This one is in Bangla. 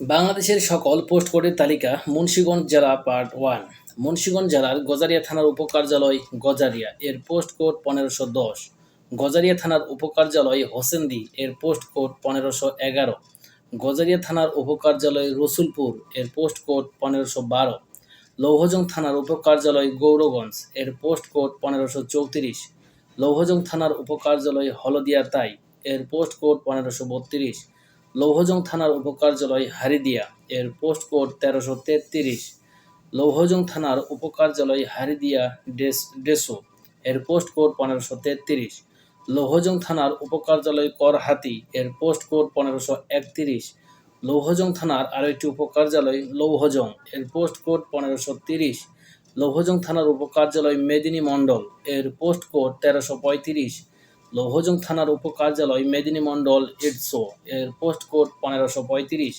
বাংলাদেশের সকল পোস্ট কোডের তালিকা মুন্সিগঞ্জ জেলা পার্ট ওয়ান। মুন্সিগঞ্জ জেলার গজারিয়া থানার উপকার্যালয় গজারিয়া, এর পোস্ট কোড পনেরোশো দশ। গজারিয়া থানার উপকার্যালয় হোসেন্দি, এর পোস্ট কোড পনেরোশো এগারো। গজারিয়া থানার উপকার্যালয় রসুলপুর, এর পোস্ট কোড পনেরোশো বারো। লৌহজং থানার উপকার্যালয় গৌরগঞ্জ, এর পোস্ট কোড পনেরোশো চৌত্রিশ। লৌহজং থানার উপকার্যালয় হলদিয়া তাই, এর পোস্ট কোড পনেরোশো বত্রিশ। লৌহজং থানার উপকার্যালয় হারিদিয়া এর পোস্ট কোড তেরোশো তেত্রিশ। লৌহজং থানার উপকার্যালয় হারিদিয়া ডেস ডেসো এর পোস্ট কোড পনেরোশো তেত্রিশ। লৌহজং থানার উপকার্যালয় করহাতি এর পোস্ট কোড পনেরোশো একত্রিশ। লৌহজং থানার আরও একটি উপকার্যালয় লৌহজং এর পোস্ট কোড পনেরোশো তিরিশ। লৌহজং থানার উপকার্যালয় মেদিনী মণ্ডল এর পোস্ট কোড তেরোশো পঁয়ত্রিশ। লৌহজং থানার উপকার্যালয় মেদিনী মণ্ডল এডসো এর পোস্ট কোড পনেরোশো পঁয়ত্রিশ।